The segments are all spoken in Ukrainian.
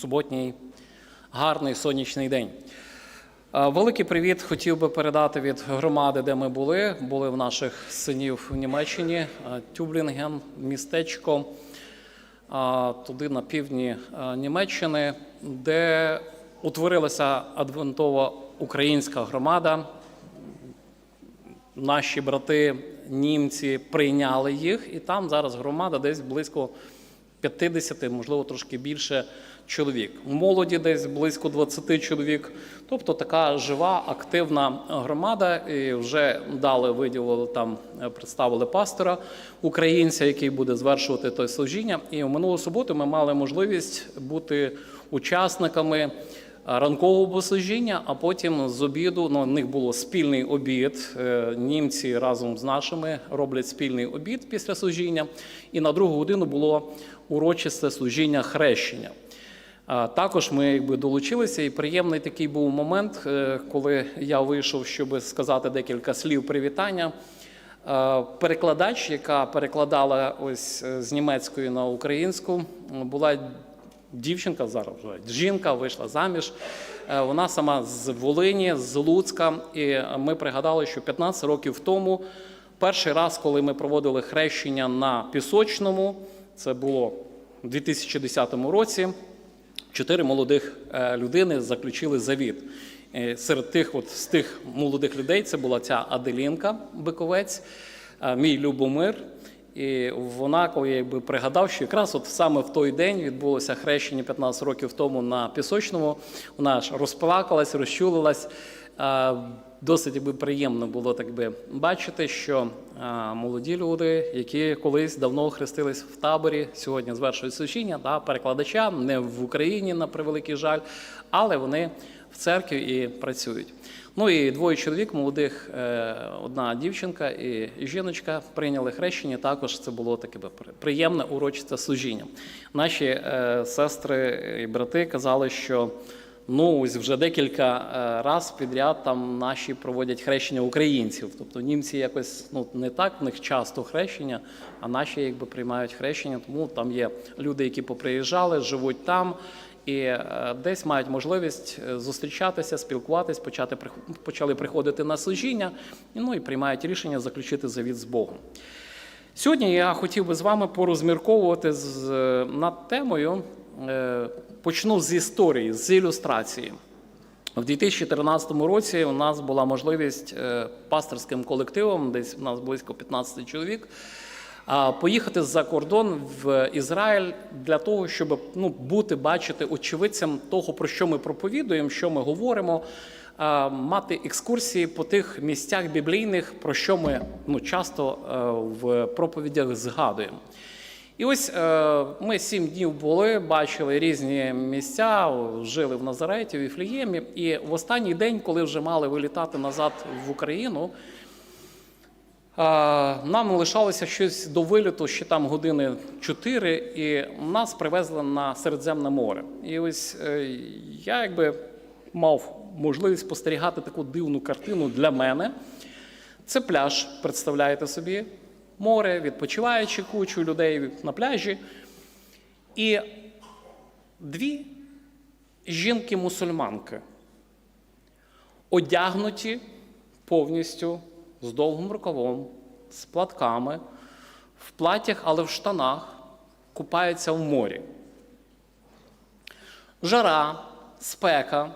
суботній гарний сонячний день. Великий привіт хотів би передати від громади, де ми були. Були в наших синів в Німеччині, Тюблінген, містечко туди на півдні Німеччини, де утворилася адвентова українська громада. Наші брати німці прийняли їх, і там зараз громада десь близько 50, можливо, трошки більше чоловік. У молоді десь близько 20 чоловік. Тобто така жива, активна громада. І вже дали, виділили там, е, представили пастора українця, який буде звершувати те служіння. І в минулу суботу ми мали можливість бути учасниками ранкового богослужіння, а потім з обіду ну, у них було спільний обід. Е, Німці разом з нашими роблять спільний обід після служіння. І на другу годину було урочисте служіння хрещення. Також ми якби долучилися, і приємний такий був момент, е, коли я вийшов, щоб сказати декілька слів привітання. Перекладач, яка перекладала ось е, з німецької на українську, була дівчинка, зараз вже жінка, вийшла заміж. Е, Вона сама з Волині, з Луцька. І ми пригадали, що 15 років тому, перший раз, коли ми проводили хрещення на пісочному, це було у 2010 році. Чотири молодих е, людини заключили завіт. Е, Серед тих, от з тих молодих людей, це була ця Аделінка Биковець, е, мій Любомир. І вона, коли я якби пригадав, що якраз от саме в той день відбулося хрещення 15 років тому на пісочному, вона аж розплакалась, розчулилась. Е, Досить якби, приємно було так би бачити, що е, молоді люди, які колись давно хрестились в таборі, сьогодні звершують служіння, да, перекладача не в Україні, на превеликий жаль, але вони в церкві і працюють. Ну і двоє чоловік, молодих, е, одна дівчинка і жіночка прийняли хрещення. Також це було таке приємне урочисте служіння. Наші сестри і брати казали, що ну ось вже декілька е, раз підряд там наші проводять хрещення українців. Тобто німці якось ну не так в них часто хрещення, а наші якби приймають хрещення. Тому там є люди, які поприїжджали, живуть там. І е, десь мають можливість е, зустрічатися, спілкуватись, почати почали приходити на служіння, ну і приймають рішення заключити завіт з Богом. Сьогодні я хотів би з вами порозмірковувати з, над темою. Почну з історії, з ілюстрації. В 2014 році у нас була можливість е, пасторським колективом, десь у нас близько 15 чоловік, поїхати за кордон в Ізраїль для того, щоб ну, бути, бачити очевидцем того, про що ми проповідуємо, що ми говоримо, мати екскурсії по тих місцях біблійних, про що ми ну, часто е, в проповідях згадуємо. І ось е, ми сім днів були, бачили різні місця, жили в Назареті, в Іфліємі. І в останній день, коли вже мали вилітати назад в Україну, е, нам лишалося щось до виліту, ще там години чотири, і нас привезли на Середземне море. І ось е, я якби мав можливість спостерігати таку дивну картину для мене. Це пляж, представляєте собі, море, відпочиваючи кучу людей на пляжі. І дві жінки-мусульманки, одягнуті повністю з довгим рукавом, з платками, в платтях, але в штанах, купаються в морі. Жара, спека.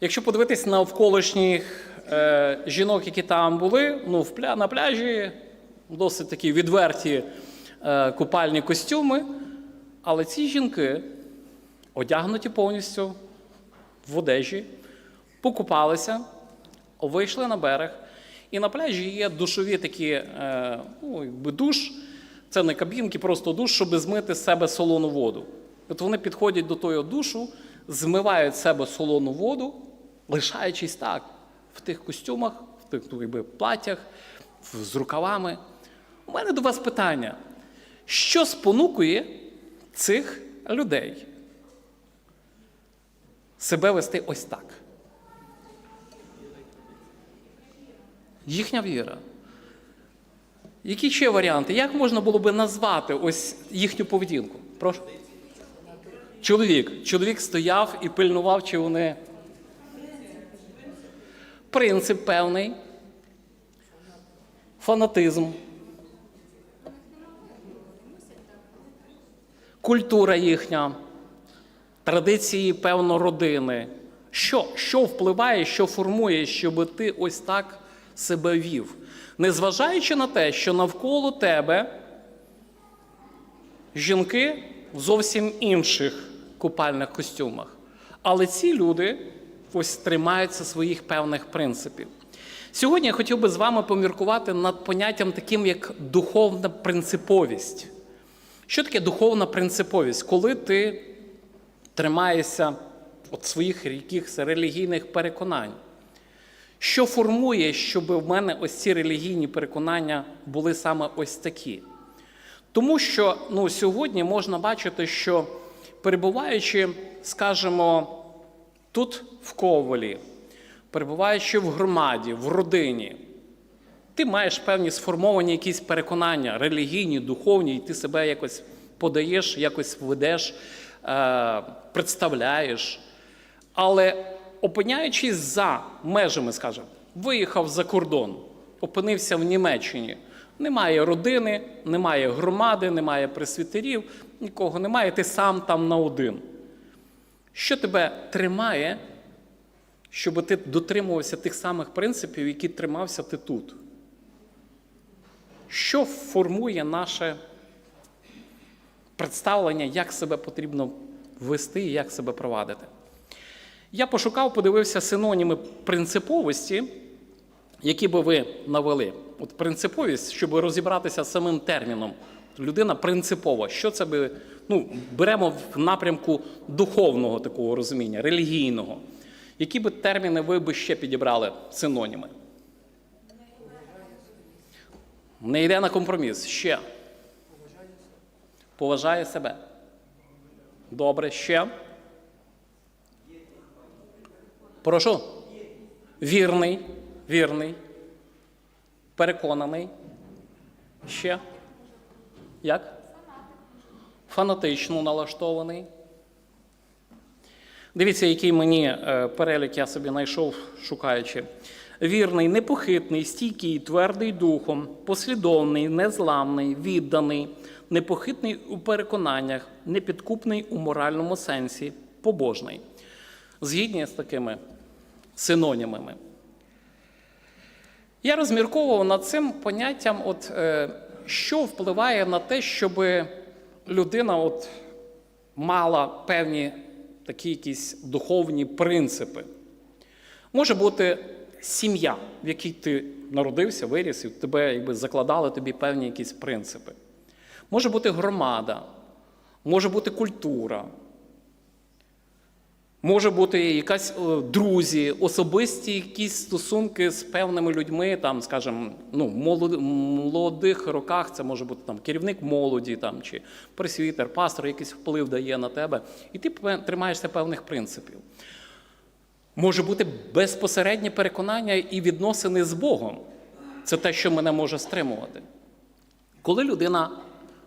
Якщо подивитись на навколишніх е, жінок, які там були, ну, в пля, на пляжі досить такі відверті е, купальні костюми, але ці жінки одягнуті повністю в одежі, покупалися, вийшли на берег, і на пляжі є душові такі, е, ну, якби душ, це не кабінки, просто душ, щоб змити з себе солону воду. От вони підходять до того душу, змивають з себе солону воду, лишаючись так в тих костюмах, в тих ну, якби, платтях, в- з рукавами. У мене до вас питання: що спонукує цих людей себе вести ось так? Їхня віра. Які ще варіанти? Як можна було би назвати ось їхню поведінку? Прошу. Чоловік. Чоловік стояв і пильнував, чи вони. Принцип певний. Фанатизм. Культура їхня, традиції, певно, родини. Що, що впливає, що формує, щоб ти ось так себе вів? Незважаючи на те, що навколо тебе жінки в зовсім інших купальних костюмах. Але ці люди ось тримаються своїх певних принципів. Сьогодні я хотів би з вами поміркувати над поняттям таким, як духовна принциповість. Що таке духовна принциповість? Коли ти тримаєшся от своїх якихось релігійних переконань. Що формує, щоб в мене ось ці релігійні переконання були саме ось такі? Тому що ну, сьогодні можна бачити, що перебуваючи, скажімо, тут в Ковалі, перебуваючи в громаді, в родині, ти маєш певні сформовані якісь переконання, релігійні, духовні, і ти себе якось подаєш, якось ведеш, е, представляєш. Але опиняючись за межами, скажімо, виїхав за кордон, опинився в Німеччині. Немає родини, немає громади, немає пресвітерів, нікого немає, ти сам там на один. Що тебе тримає, щоб ти дотримувався тих самих принципів, які тримався ти тут? Що формує наше представлення, як себе потрібно вести і як себе провадити? Я пошукав, подивився синоніми принциповості, які би ви навели. От принциповість, щоб розібратися з самим терміном. Людина принципова. Що це би ну, беремо в напрямку духовного такого розуміння, релігійного. Які би терміни ви би ще підібрали синоніми? Не йде на компроміс. Ще. Поважає себе. Добре, ще. Прошу. Вірний, вірний, переконаний. Ще. Як? Фанатично налаштований. Дивіться, який мені е, перелік я собі знайшов, шукаючи. Вірний, непохитний, стійкий, твердий духом, послідовний, незламний, відданий, непохитний у переконаннях, непідкупний у моральному сенсі, побожний. Згідні з такими синонімами. Я розмірковував над цим поняттям, от, е, що впливає на те, щоб людина от, мала певні такі якісь духовні принципи. Може бути сім'я, в якій ти народився, виріс, і тебе якби, закладали тобі певні якісь принципи. Може бути громада, може бути культура, може бути якась е, друзі, особисті якісь стосунки з певними людьми, там, скажімо, ну, в молодих роках це може бути там, керівник молоді там, чи пресвітер, пастор, якийсь вплив дає на тебе, і ти тримаєшся певних принципів. Може бути безпосереднє переконання і відносини з Богом. Це те, що мене може стримувати. Коли людина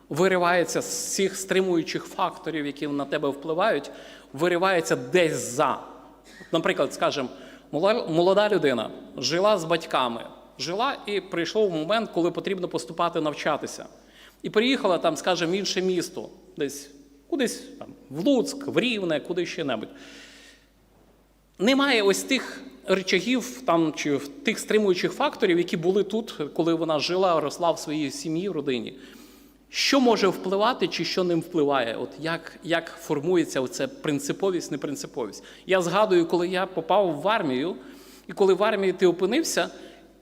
виривається з цих стримуючих факторів, які на тебе впливають, виривається десь за. Наприклад, скажімо, молода людина жила з батьками, жила і прийшов момент, коли потрібно поступати навчатися. І приїхала там, скажімо, в інше місто, десь кудись там, в Луцьк, в Рівне, куди ще небудь. Немає ось тих речагів там, чи тих стримуючих факторів, які були тут, коли вона жила, росла в своїй сім'ї, родині. Що може впливати, чи що ним впливає? От як, як формується оця принциповість, непринциповість? Я згадую, коли я попав в армію, і коли в армії ти опинився,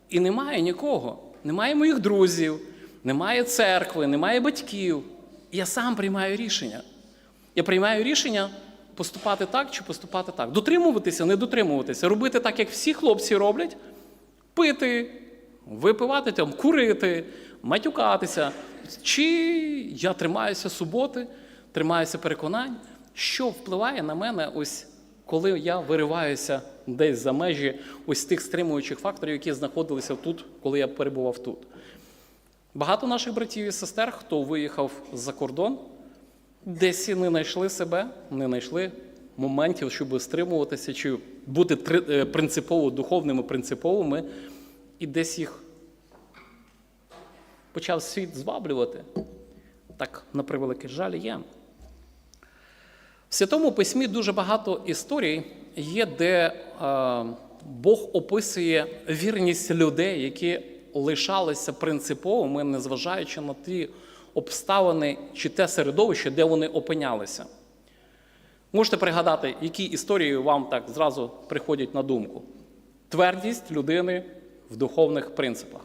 і немає нікого, немає моїх друзів, немає церкви, немає батьків. Я сам приймаю рішення. Я приймаю рішення поступати так чи поступати так. Дотримуватися, не дотримуватися, робити так, як всі хлопці роблять, пити, випивати, там, курити, матюкатися. Чи я тримаюся суботи, тримаюся переконань, що впливає на мене, ось коли я вириваюся десь за межі ось тих стримуючих факторів, які знаходилися тут, коли я перебував тут. Багато наших братів і сестер, хто виїхав за кордон, десь і не знайшли себе, не знайшли моментів, щоб стримуватися, чи бути е, принципово духовними, принциповими, і десь їх почав світ зваблювати. Так, на превеликий жаль, є. В Святому Письмі дуже багато історій є, де е, Бог описує вірність людей, які лишалися принциповими, незважаючи на ті обставини чи те середовище, де вони опинялися. Можете пригадати, які історії вам так зразу приходять на думку? Твердість людини в духовних принципах.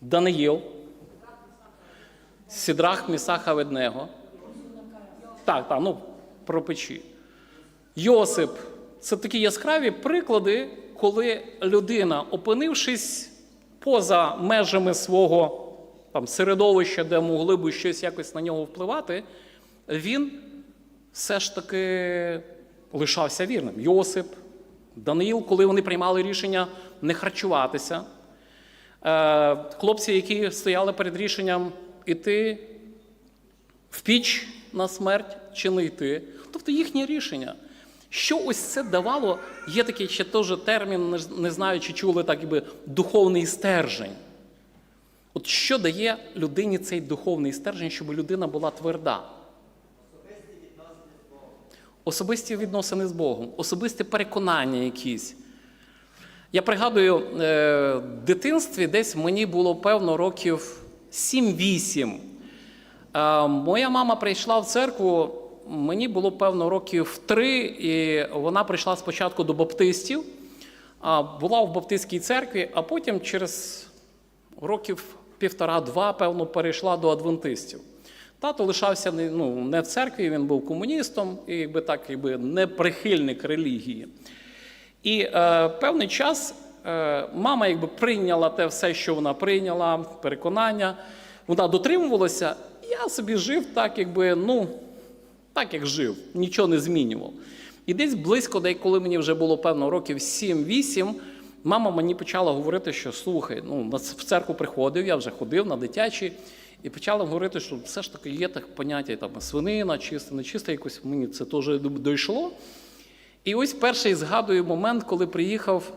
Даниїл, Сідрах Місаха Веднего. Так, так, ну про печі. Йосип це такі яскраві приклади, коли людина, опинившись поза межами свого там, середовища, де могли би щось якось на нього впливати, він все ж таки лишався вірним. Йосип, Даниїл, коли вони приймали рішення не харчуватися. Е, Хлопці, які стояли перед рішенням іти в піч на смерть чи не йти. Тобто їхнє рішення. Що ось це давало, є такий ще теж термін, не- знаю, чи чули так, якби духовний стержень. От що дає людині цей духовний стержень, щоб людина була тверда? Особисті відносини з Богом, особисті переконання якісь. Я пригадую, е, в дитинстві десь мені було певно років 7-8. Е, Моя мама прийшла в церкву, мені було певно років 3, і вона прийшла спочатку до баптистів, була в баптистській церкві, а потім через років півтора-два, певно, перейшла до адвентистів. Тато лишався ну, не в церкві, він був комуністом і якби так, якби не прихильник релігії. І е, певний час е, мама якби прийняла те все, що вона прийняла, переконання. Вона дотримувалася. Я собі жив так, якби, ну, так як жив, нічого не змінював. І десь близько, де коли мені вже було певно років 7-8, мама мені почала говорити, що слухай, ну в церкву приходив, я вже ходив на дитячі, і почала говорити, що все ж таки є так поняття там свинина, чиста, нечиста, якось мені це теж дійшло. І ось перший згадую момент, коли приїхав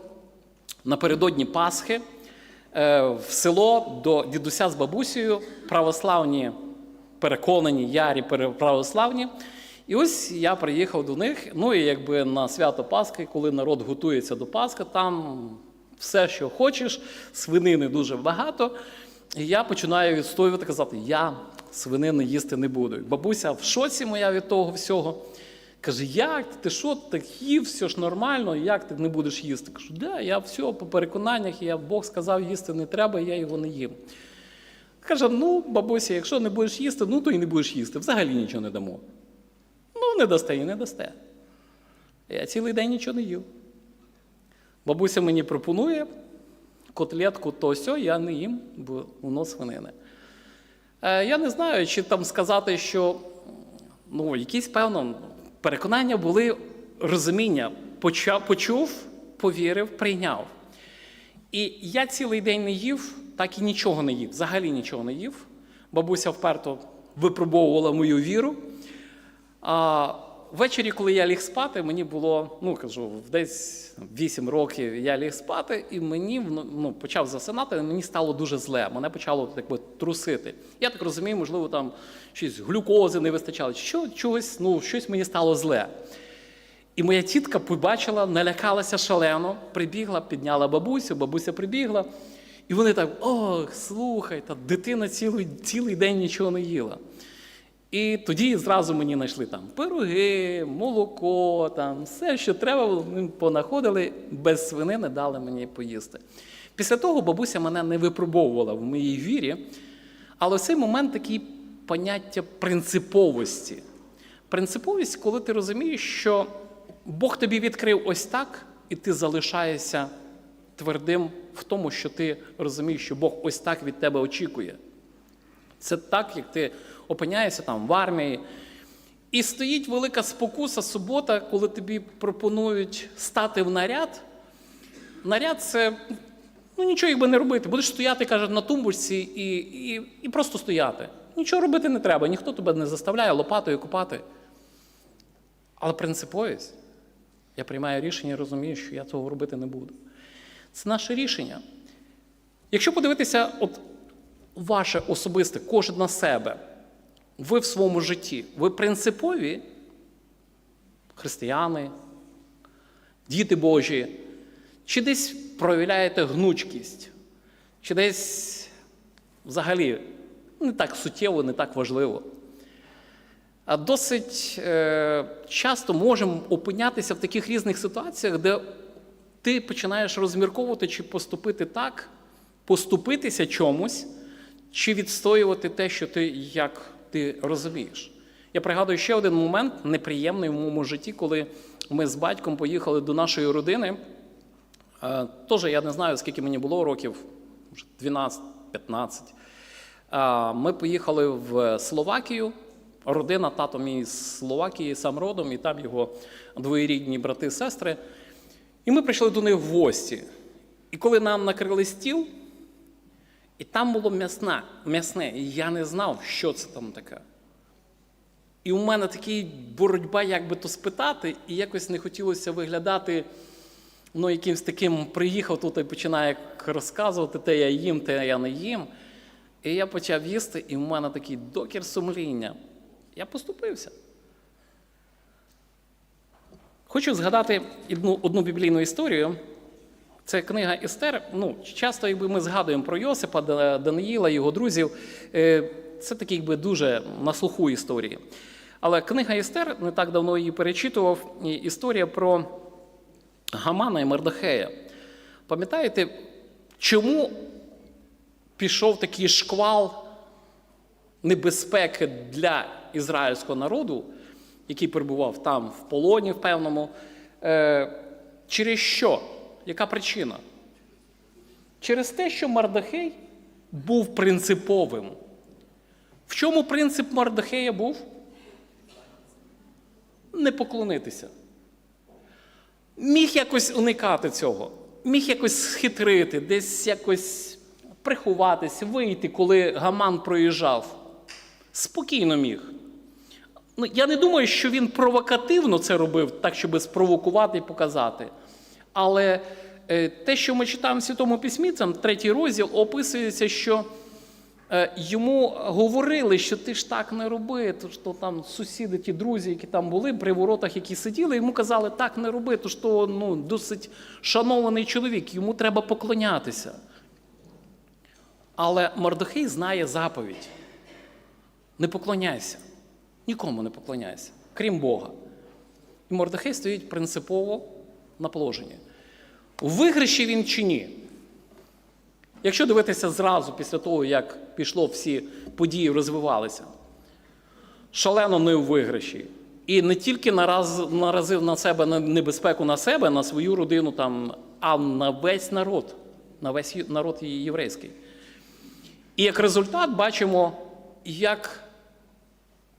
напередодні Пасхи е, в село до дідуся з бабусею, православні переконані, ярі православні. І ось я приїхав до них. Ну і якби на свято Пасхи, коли народ готується до Пасхи, там все, що хочеш, свинини дуже багато. І я починаю відстоювати, казати, я свинини їсти не буду. Бабуся в шоці моя від того всього. Каже, як ти, що, так їв, все ж нормально, як ти не будеш їсти? Кажу, да, я все по переконаннях, я Бог сказав, їсти не треба, я його не їм. Каже, ну, бабуся, якщо не будеш їсти, ну то і не будеш їсти. Взагалі нічого не дамо. Ну, не дасте і не дасте. Я цілий день нічого не їв. Бабуся мені пропонує котлетку то сьо, я не їм, бо воно свинини. Е, я не знаю, чи там сказати, що ну, якісь, певно, переконання були розуміння. Почав, почув, повірив, прийняв. І я цілий день не їв, так і нічого не їв, взагалі нічого не їв. Бабуся вперто випробовувала мою віру. А ввечері, коли я ліг спати, мені було, ну кажу, десь 8 років я ліг спати, і мені ну, почав засинати, і мені стало дуже зле. Мене почало так би, трусити. Я так розумію, можливо, там щось глюкози не вистачало, що, чогось, ну, щось мені стало зле. І моя тітка побачила, налякалася шалено, прибігла, підняла бабусю, бабуся прибігла. І вони так: ох, слухай, та дитина цілий, цілий день нічого не їла. І тоді зразу мені знайшли там пироги, молоко, там все, що треба, вони понаходили, без свинини дали мені поїсти. Після того бабуся мене не випробовувала в моїй вірі, але в цей момент такі поняття принциповості. Принциповість, коли ти розумієш, що Бог тобі відкрив ось так, і ти залишаєшся твердим в тому, що ти розумієш, що Бог ось так від тебе очікує. Це так, як ти опиняєшся там в армії. І стоїть велика спокуса субота, коли тобі пропонують стати в наряд. Наряд це Ну нічого якби не робити. Будеш стояти, каже, на тумбочці і, і, і просто стояти. Нічого робити не треба, ніхто тебе не заставляє лопатою купати. Але принциповість, я приймаю рішення і розумію, що я цього робити не буду. Це наше рішення. Якщо подивитися, от ваше особисте, кожен на себе, ви в своєму житті, ви принципові християни, діти Божі, чи десь проявляєте гнучкість, чи десь взагалі не так суттєво, не так важливо. А досить е, часто можемо опинятися в таких різних ситуаціях, де ти починаєш розмірковувати, чи поступити так, поступитися чомусь, чи відстоювати те, що ти як ти розумієш. Я пригадую ще один момент неприємний в моєму житті, коли ми з батьком поїхали до нашої родини. Е, Теж я не знаю, скільки мені було років, 12-15. Е, Ми поїхали в Словакію. Родина, тато мій з Словакії, сам родом, і там його двоєрідні брати і сестри. І ми прийшли до них в гості. І коли нам накрили стіл, і там було м'ясне, м'ясне, і я не знав, що це там таке. І у мене така боротьба, як би то спитати, і якось не хотілося виглядати ну, якимсь таким приїхав тут і починає розказувати, те я їм, те я не їм. І я почав їсти, і в мене такий докір сумління. Я поступився. Хочу згадати одну, одну біблійну історію. Це книга Естер. Ну, часто, якби ми згадуємо про Йосипа, Да- Даниїла, його друзів. е, Це такі якби дуже на слуху історії. Але книга Естер, не так давно її перечитував, історія про Гамана і Мардахея. Пам'ятаєте, чому пішов такий шквал небезпеки для ізраїльського народу, який перебував там в полоні в певному. Е, через що? Яка причина? Через те, що Мардахей був принциповим. В чому принцип Мардахея був? Не поклонитися. Міг якось уникати цього, міг якось схитрити, десь якось приховатись, вийти, коли Гаман проїжджав. Спокійно міг. Ну, я не думаю, що він провокативно це робив, так, щоб спровокувати і показати. Але е, те, що ми читаємо в Святому Письмі, там третій розділ, описується, що е, йому говорили, що ти ж так не роби, то що там сусіди, ті друзі, які там були, при воротах, які сиділи, йому казали, так не роби, то що ну, досить шанований чоловік, йому треба поклонятися. Але Мордохей знає заповідь. Не поклоняйся. Нікому не поклоняйся, крім Бога. І Мордохей стоїть принципово на положенні. У виграші він чи ні? Якщо дивитися зразу після того, як пішло всі події розвивалися, шалено не у виграші. І не тільки нараз, наразив на себе на небезпеку на себе, на свою родину, там, а на весь народ, на весь народ єврейський. І як результат бачимо, як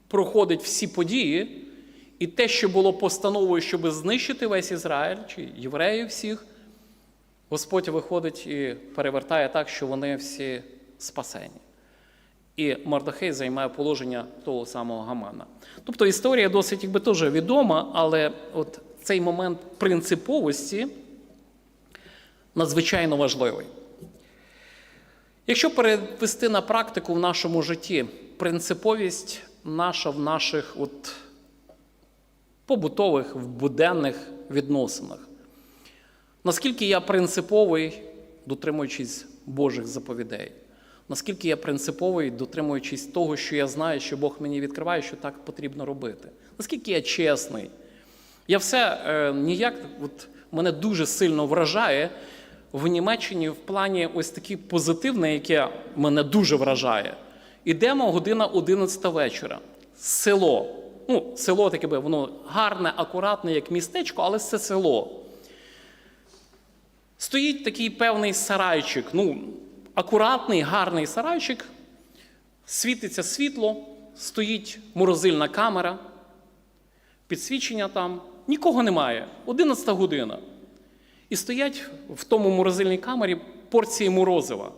проходять всі події, і те, що було постановою, щоб знищити весь Ізраїль чи євреїв всіх, Господь виходить і перевертає так, що вони всі спасені. І Мардахей займає положення того самого Гамана. Тобто історія досить якби теж відома, але от цей момент принциповості надзвичайно важливий. Якщо перевести на практику в нашому житті, принциповість наша в наших от побутових, в буденних відносинах. Наскільки я принциповий, дотримуючись Божих заповідей? Наскільки я принциповий, дотримуючись того, що я знаю, що Бог мені відкриває, що так потрібно робити? Наскільки я чесний? Я все е, ніяк, от мене дуже сильно вражає в Німеччині в плані ось такі позитивне, яке мене дуже вражає. Ідемо година 11 вечора. Село. Ну, село таке би, воно гарне, акуратне, як містечко, але це село. Стоїть такий певний сарайчик, ну, акуратний, гарний сарайчик, світиться світло, стоїть морозильна камера, підсвічення там, нікого немає. 11 година. І стоять в тому морозильній камері порції морозива.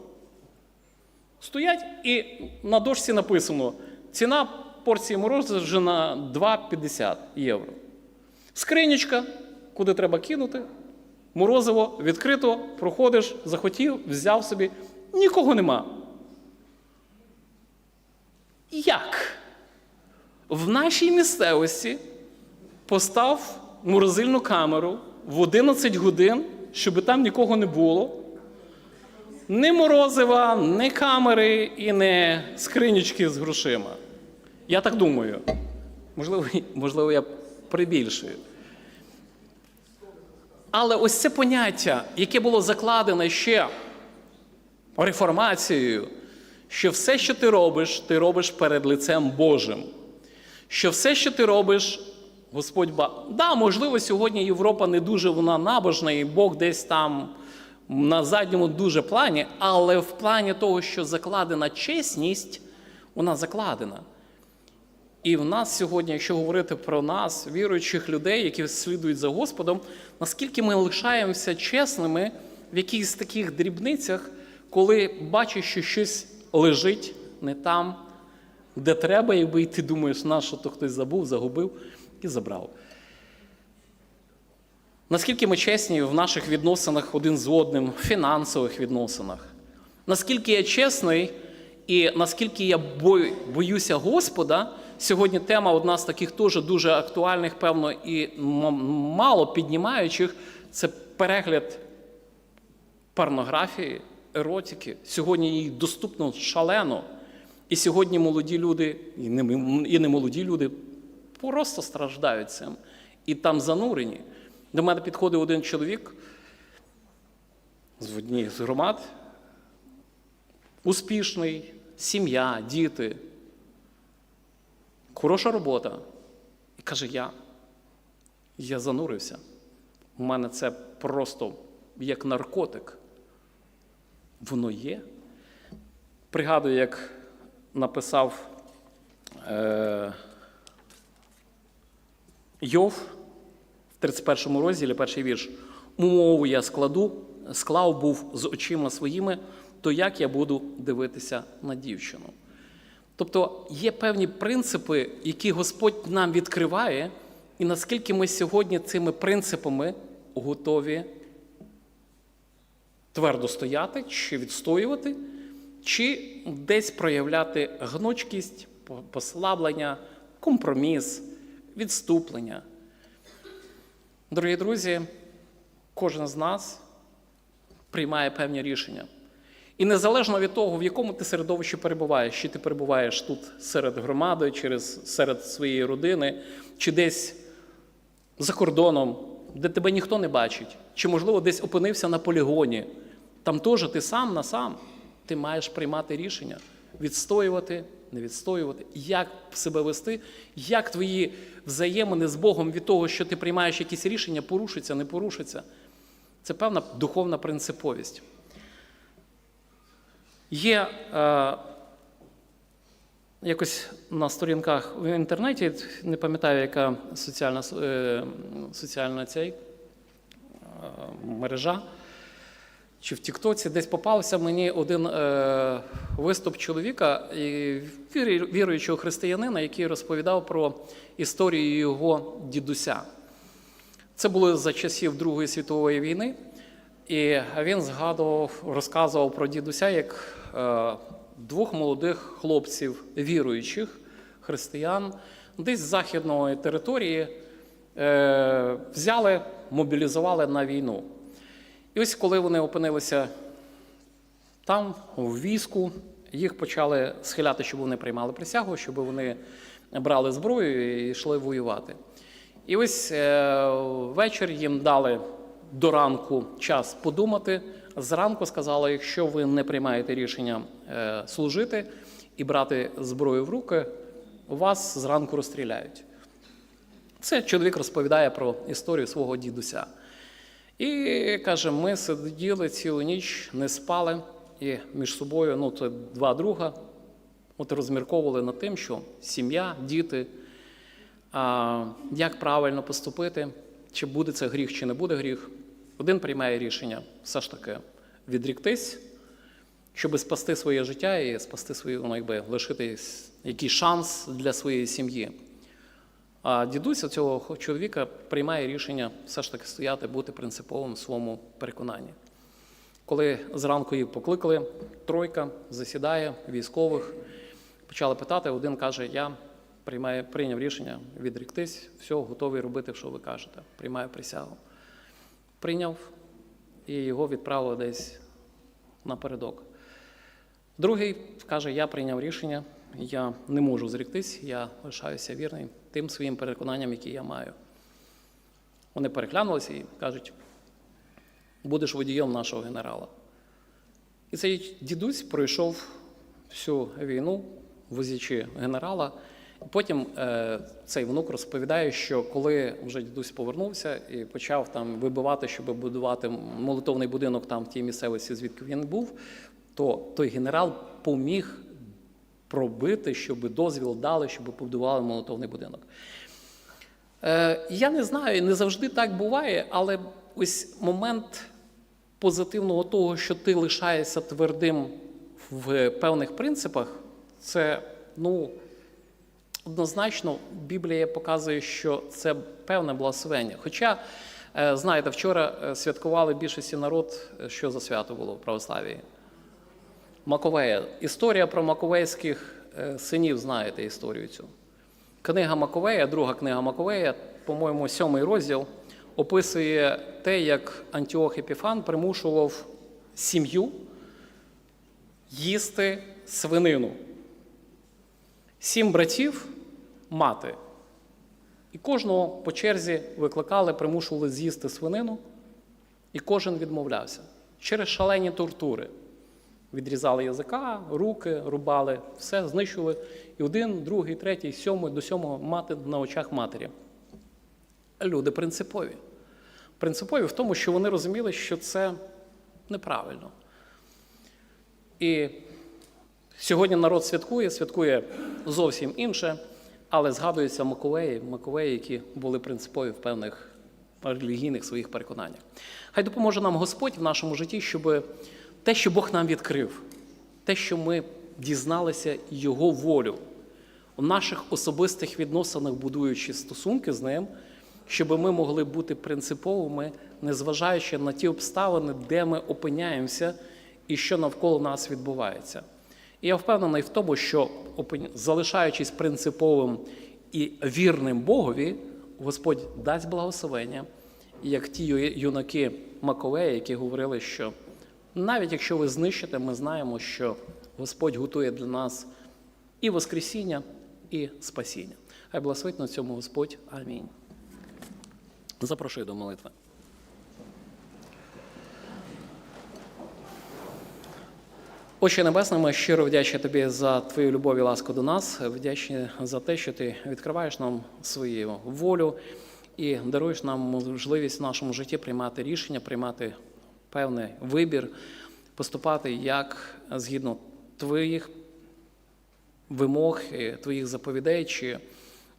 Стоять і на дошці написано: ціна порції морозива вже на 2,50 євро. Скринічка, куди треба кинути, морозиво відкрито, проходиш, захотів, взяв собі, нікого нема. Як? В нашій місцевості постав морозильну камеру в 11 годин, щоб там нікого не було. Ні морозива, ні камери і не скринічки з грошима. Я так думаю. Можливо, можливо, я прибільшую. Але ось це поняття, яке було закладене ще реформацією, що все, що ти робиш, ти робиш перед лицем Божим. Що все, що ти робиш, Господь ба. Да, можливо, сьогодні Європа не дуже вона набожна, і Бог десь там на задньому дуже плані, але в плані того, що закладена чесність, вона закладена. І в нас сьогодні, якщо говорити про нас, віруючих людей, які слідують за Господом, наскільки ми лишаємося чесними в якихось таких дрібницях, коли бачиш, що щось лежить не там, де треба, якби і ти думаєш, на що то хтось забув, загубив і забрав. Наскільки ми чесні в наших відносинах один з одним, в фінансових відносинах? Наскільки я чесний і наскільки я боюся Господа, сьогодні тема одна з таких теж дуже актуальних, певно, і мало піднімаючих це перегляд порнографії, еротики. Сьогодні її доступно шалено. І сьогодні молоді люди, і не, і не молоді люди, просто страждають цим. І там занурені. До мене підходив один чоловік з однієї з громад, успішний, сім'я, діти, хороша робота. І каже: я, я занурився. У мене це просто як наркотик. Воно є. Пригадую, як написав е, Йов в 31 розділі, перший вірш. Умову я складу, склав був з очима своїми, то як я буду дивитися на дівчину. Тобто є певні принципи, які Господь нам відкриває, і наскільки ми сьогодні цими принципами готові твердо стояти, чи відстоювати, чи десь проявляти гнучкість, послаблення, компроміс, відступлення. Дорогі друзі, кожен з нас приймає певні рішення. І незалежно від того, в якому ти середовищі перебуваєш, чи ти перебуваєш тут серед громади, через, серед своєї родини, чи десь за кордоном, де тебе ніхто не бачить, чи, можливо, десь опинився на полігоні, там теж ти сам на сам, ти маєш приймати рішення, відстоювати, не відстоювати, як себе вести, як твої взаємини з Богом від того, що ти приймаєш якісь рішення, порушиться, не порушиться. Це певна духовна принциповість. Є е, якось на сторінках в інтернеті, не пам'ятаю, яка соціальна, е, соціальна цей, е, мережа, чи в Тіктоці десь попався мені один е, виступ чоловіка, віруючого християнина, який розповідав про історію його дідуся. Це було за часів Другої світової війни, і він згадував, розказував про дідуся як е, двох молодих хлопців, віруючих християн, десь з західної території е, взяли, мобілізували на війну. І ось коли вони опинилися там, в війську, їх почали схиляти, щоб вони приймали присягу, щоб вони брали зброю і йшли воювати. І ось е, ввечері їм дали до ранку час подумати. Зранку сказали, якщо ви не приймаєте рішення е, служити і брати зброю в руки, вас зранку розстріляють. Це чоловік розповідає про історію свого дідуся. І каже, ми сиділи цілу ніч, не спали, і між собою, ну, це два друга, от розмірковували над тим, що сім'я, діти, як правильно поступити, чи буде це гріх, чи не буде гріх. Один приймає рішення все ж таки відріктись, щоб спасти своє життя і спасти свою, ну, якби лишити якийсь шанс для своєї сім'ї. А дідусь цього чоловіка приймає рішення все ж таки стояти, бути принциповим в своєму переконанні. Коли зранку їх покликали, тройка засідає військових, почали питати, один каже: Я приймаю, прийняв рішення відріктись, все, готовий робити, що ви кажете. Приймаю присягу. Прийняв і його відправили десь напередок. Другий каже: Я прийняв рішення, я не можу зріктись, я лишаюся вірний тим своїм переконанням, які я маю. Вони переглянулися і кажуть: будеш водієм нашого генерала. І цей дідусь пройшов всю війну, возячи генерала. Потім е, цей внук розповідає, що коли вже дідусь повернувся і почав там вибивати, щоб будувати молитовний будинок там в тій місцевості, звідки він був, то той генерал поміг пробити, щоб дозвіл дали, щоб побудували молитовний будинок. Е, я не знаю, не завжди так буває, але ось момент позитивного того, що ти лишаєшся твердим в певних принципах, це ну, однозначно Біблія показує, що це певне благословення. Хоча, е, знаєте, вчора е, святкували більшості народ, е, що за свято було в православії? Маковея. Історія про маковейських синів, знаєте історію цю. Книга Маковея, друга книга Маковея, по-моєму, сьомий розділ, описує те, як Антіох Епіфан примушував сім'ю їсти свинину. Сім братів мати. І кожного по черзі викликали, примушували з'їсти свинину, і кожен відмовлявся через шалені тортури. Відрізали язика, руки, рубали, все знищували. І один, другий, третій, сьомий до сьомого мати на очах матері. Люди принципові. Принципові в тому, що вони розуміли, що це неправильно. І сьогодні народ святкує, святкує зовсім інше, але згадуються Маковеї, Маковеї, які були принципові в певних релігійних своїх переконаннях. Хай допоможе нам Господь в нашому житті, щоб те, що Бог нам відкрив, те, що ми дізналися Його волю у наших особистих відносинах, будуючи стосунки з ним, щоб ми могли бути принциповими, незважаючи на ті обставини, де ми опиняємося і що навколо нас відбувається. І я впевнений в тому, що залишаючись принциповим і вірним Богові, Господь дасть благословення, як ті юнаки Маковея, які говорили, що навіть якщо ви знищите, ми знаємо, що Господь готує для нас і Воскресіння, і спасіння. Хай благословить на цьому Господь. Амінь. Запрошую до молитви. Отче Небесний, ми щиро вдячні тобі за твою любов і ласку до нас. Вдячні за те, що ти відкриваєш нам свою волю і даруєш нам можливість в нашому житті приймати рішення, приймати певний вибір, поступати як згідно твоїх вимог, твоїх заповідей, чи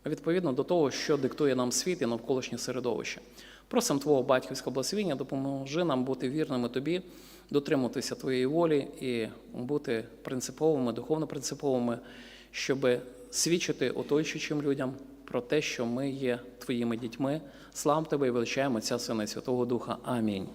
відповідно до того, що диктує нам світ і навколишнє середовище. Просимо Твого батьківського благословіння, допоможи нам бути вірними тобі, дотримуватися твоєї волі і бути принциповими, духовно принциповими, щоб свідчити оточуючим людям про те, що ми є твоїми дітьми. Слава тебе і величаємо Отця Сина і Святого Духа. Амінь.